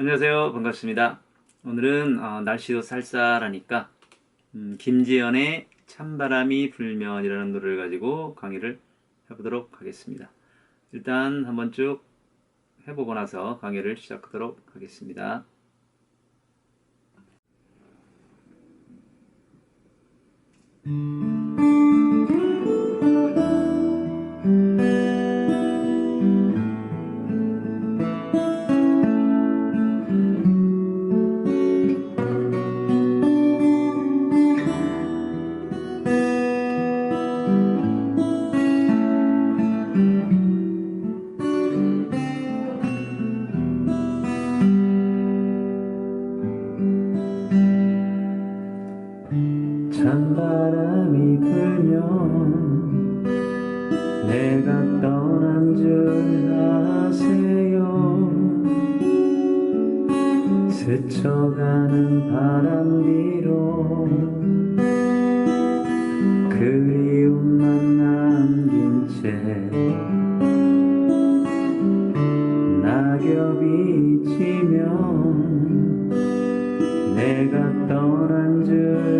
안녕하세요. 반갑습니다. 오늘은 어, 날씨도 쌀쌀하니까 음, 김지연의 찬바람이 불면이라는 노래를 가지고 강의를 해보도록 하겠습니다. 일단 한번 쭉 해보고 나서 강의를 시작하도록 하겠습니다. 찬 스쳐가는 바람 뒤로 그리움만 남긴 채 낙엽이 지면 내가 떠난 줄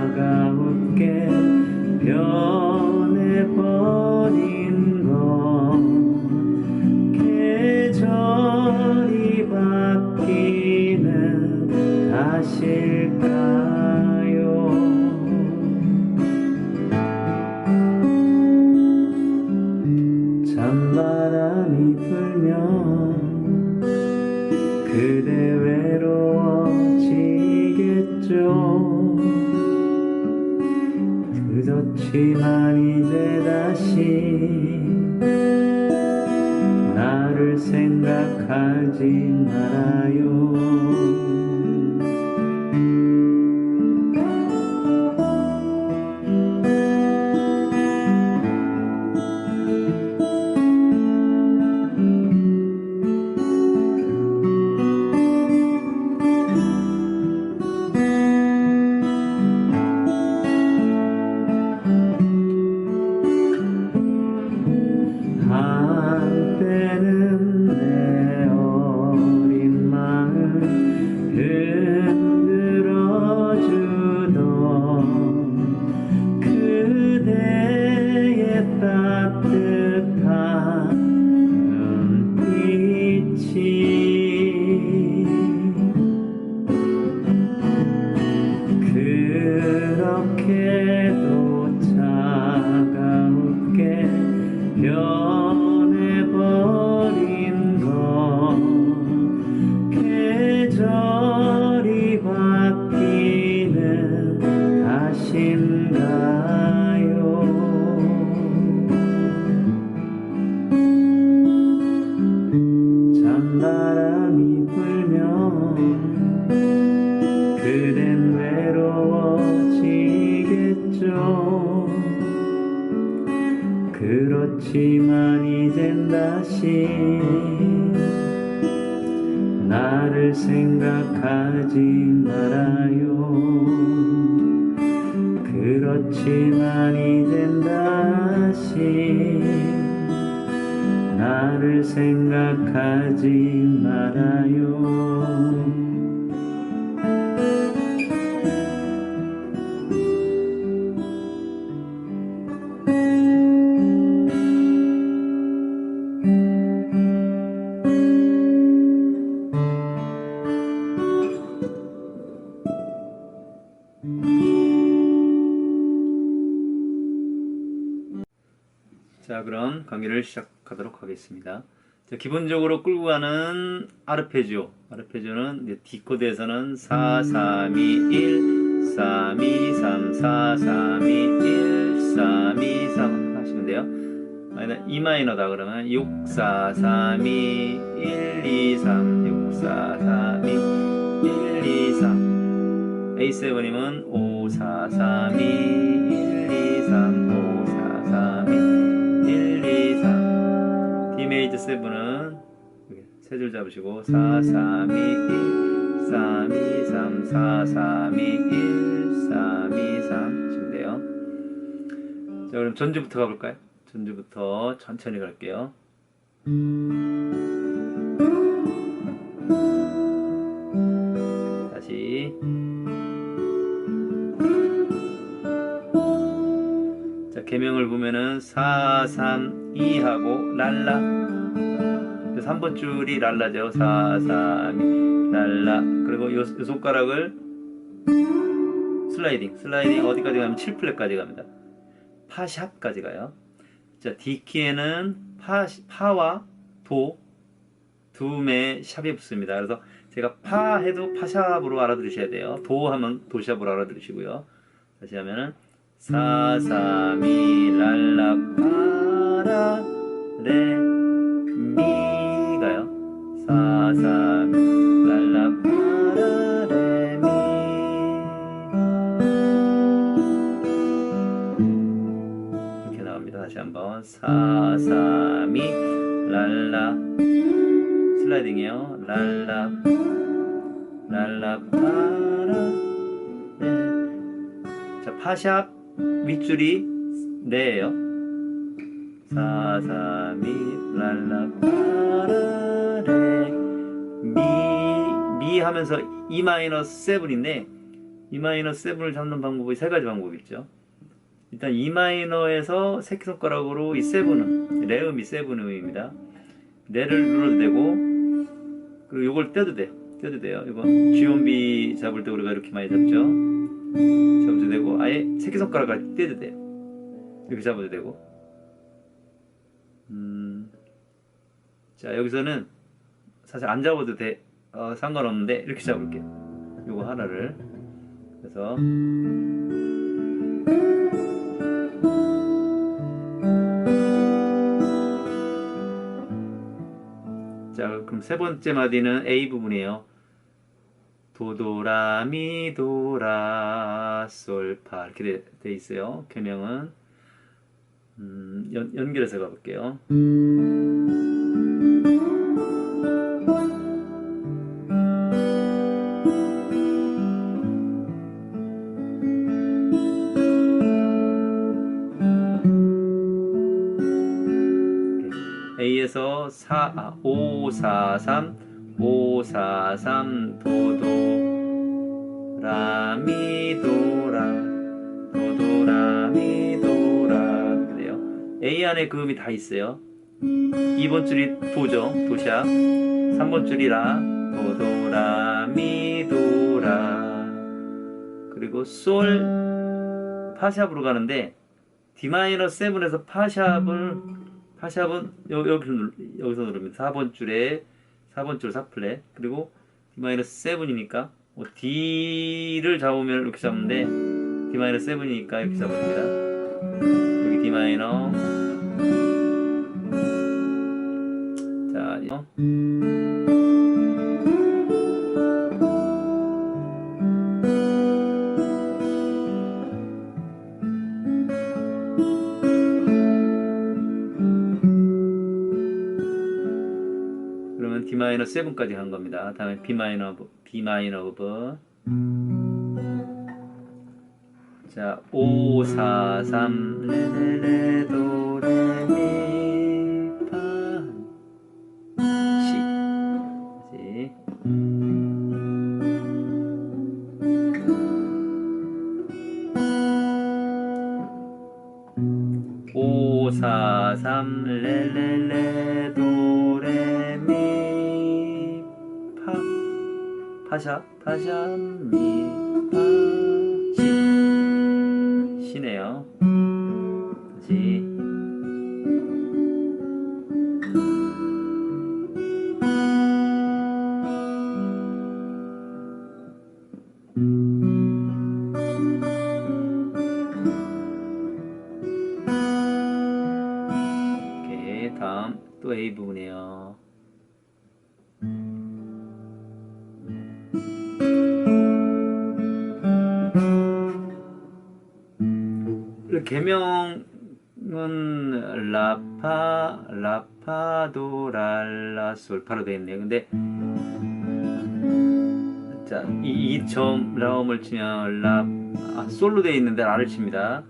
죠. 늦었지만 이제 다시 나를 생각하지 말아요 그렇지만 이젠 다시 나를 생각하지 말아요. 그렇지만 이젠 다시 나를 생각하지 말아요 강의를 시작하도록 하겠습니다. 자, 기본적으로 끌고 가는 아르페지오. 아르페지오는 이제 디코드에서는 4, 3, 2, 1, 3, 2, 3, 4, 3, 2, 1, 3, 2, 3 하시면 돼요. E 마이너다 그러면 6, 4, 3, 2, 1, 2, 3, 6, 4, 3, 2, 1, 2, 3. A7이면 5, 4, 3, 2, 1, 2, 3, 3. D 메이저 7은 세 줄 잡으시고 4, 3, 2, 1, 3, 2, 3, 4, 3, 2, 1, 3, 2, 3 하시면 돼요. 자, 그럼 전주부터 가볼까요? 전주부터 천천히 갈게요. 다시. 자, 개명을 보면은 4, 3, 2 하고 랄라. 3번 줄이 랄라죠. 4, 3, 2, 랄라. 그리고 요, 요 손가락을 슬라이딩. 슬라이딩 어디까지 가면 7플랫까지 갑니다. 파샵까지 가요. 자, D키에는 파, 파와 도, 두음의 샵이 붙습니다. 그래서 제가 파 해도 파샵으로 알아들으셔야 돼요. 도 하면 도샵으로 알아들으시고요. 다시 하면은 4, 3, 2, 랄라, 파라, 레, 미가요. 4, 3, 랄라, 파라, 레, 미. 이렇게 나옵니다. 다시 한번 4, 3, 2 랄라 슬라이딩이요. 랄라 랄라 파라 네. 자 파샵 윗줄이 네예요. 4, 3, 2 랄라 미 미 하면서 E 마이너스 7인데 E 마이너스 7을 잡는 방법이 세 가지 방법이 있죠. 일단 E 마이너에서 새끼손가락으로 이 세븐음 레음이 세븐음입니다. 레를 눌러도 되고 그리고 요걸 떼도 돼 떼도 돼요. 이거 G1B 잡을 때 우리가 이렇게 많이 잡죠. 잡아도 되고 아예 새끼손가락을 떼도 돼요. 이렇게 잡아도 되고 음, 자 여기서는 사실 안 잡아도 돼 어, 상관없는데 이렇게 잡을게요. 요거 하나를 그래서 자, 그럼 세 번째 마디는 A 부분이에요. 도도라미 도라 솔파 이렇게 돼, 돼 있어요. 개명은 음, 연, 연결해서 가볼게요. A에서 4, 아, 5, 4, 3, 5, 4, 3, 도도, 라미, 도라, 도도, 라미, 도라. 그래요. A 안에 그 음이 다 있어요. 2번 줄이 도죠, 도샵. 3번 줄이 라, 도도, 라미, 도라. 그리고 솔, 파샵으로 가는데, D-7에서 파샵을 파샵은 여, 여기서, 누, 여기서 누릅니다. 4번 줄에 4번 줄 4플랫 그리고 D-7이니까 뭐 D를 잡으면 이렇게 잡는데 D-7이니까 이렇게 잡습니다. 여기 D 마이너 자, 어? D 마이너 7까지 간 겁니다. 다음에 B 마이너 B 마이너 오브 자, 5 4 3 레레레 도레미 파샤 파샤 미 파시 시네요. 다시. 오케이 다음 또 A 부분이에요. 그 개명은 라파 라파도랄라솔 바로 되어 있네요. 근데 자, 이, 이 처음 라음을 치면 라 아, 솔로 되어 있는데 라를 칩니다.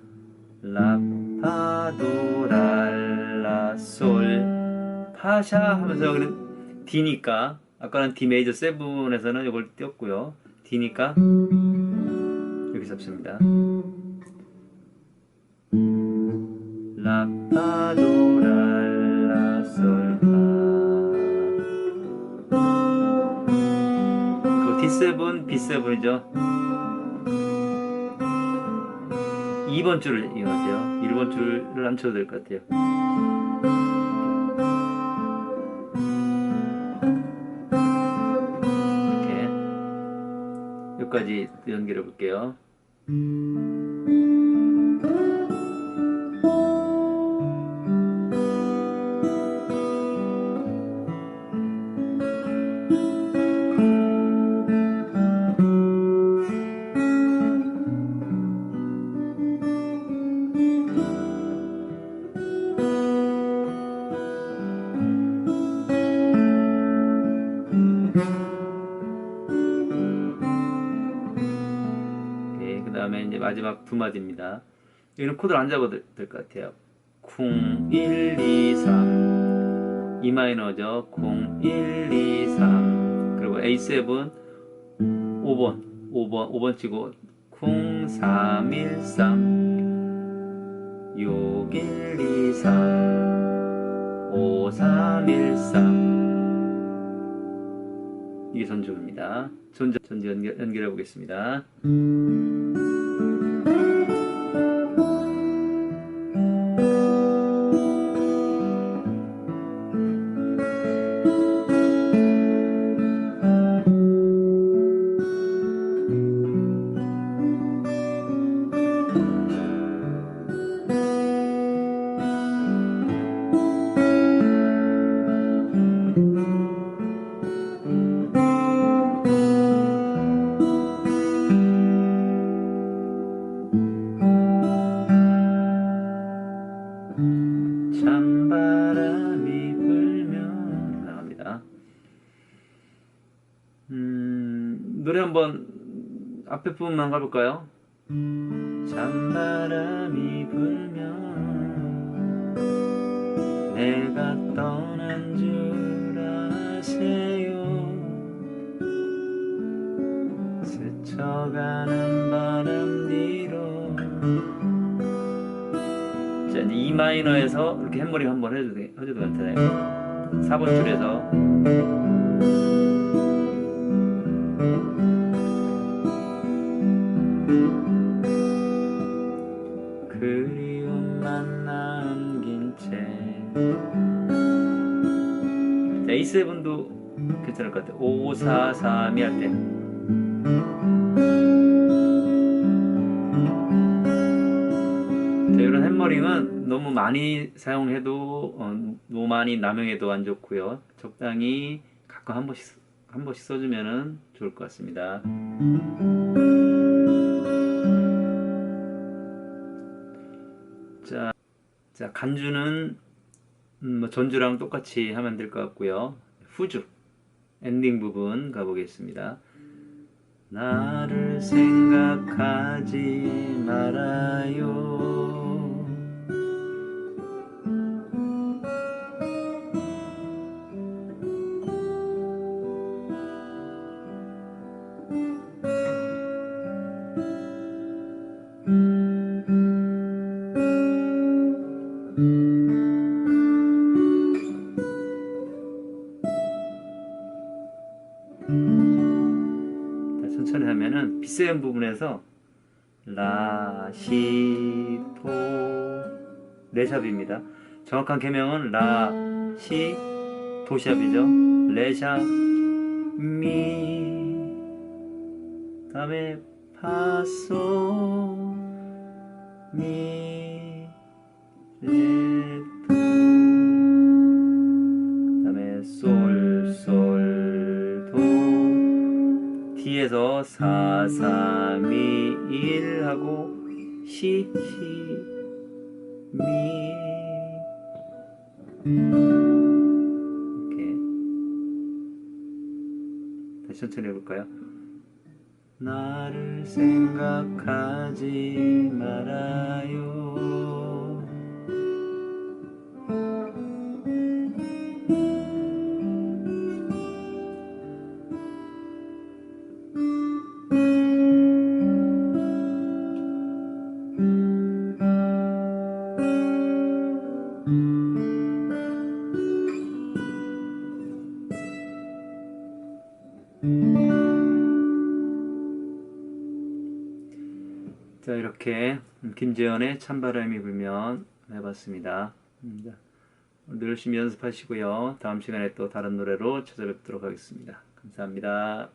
라파도랄라솔 파샤 하면서 여기는 D니까 아까는 D 메이저 세븐에서는 이걸 띄웠고요. D니까 여기 잡습니다. 그 D7, B7이죠. 2번 줄을 이용하세요. 1번 줄을 안 쳐도 될 것 같아요. 이렇게 여기까지 연결해 볼게요. 마지막 두 마디입니다. 여기는 코드를 안 잡아도 될 것 같아요. 쿵 1, 2, 3 E 마이너죠. 쿵 1, 2, 3 그리고 A7 5번 5번 5번 치고 쿵 3, 1, 3 6, 1, 2, 3 5, 3, 1, 3 이게 전주 연결, 연결해 보겠습니다. 앞에 부분만 가볼까요? 찬바람이 불면 내가 떠난 줄 아세요 스쳐가는 바람 뒤로 자, 이제 E 마이너에서 이렇게 햄머링 한번 해줘도 괜찮아요. 4번 줄에서 G7도 괜찮을 것 같아요. 5, 4, 3, 2 할 때. 자, 이런 햄머링은 너무 많이 사용해도 어, 너무 많이 남용해도 안 좋고요. 적당히 가끔 한 번씩 한 번씩 써주면 좋을 것 같습니다. 자, 자 간주는 음, 뭐 전주랑 똑같이 하면 될 것 같고요. 후주 엔딩 부분 가보겠습니다. 나를 생각하지 말아요. 천천히 하면은 비세음 부분에서 라, 시, 토, 레샵입니다. 정확한 개명은 라, 시, 도샵이죠. 레샵, 미, 다음에 파, 솔, 미, 레, 도, D에서 4, 3, 2, 1 하고 시, 시, 미 이렇게 다시 천천히 해볼까요? 나를 생각하지 말아요. 이렇게 김재현의 찬바람이 불면 해봤습니다. 음, 자, 오늘 열심히 연습하시고요. 다음 시간에 또 다른 노래로 찾아뵙도록 하겠습니다. 감사합니다.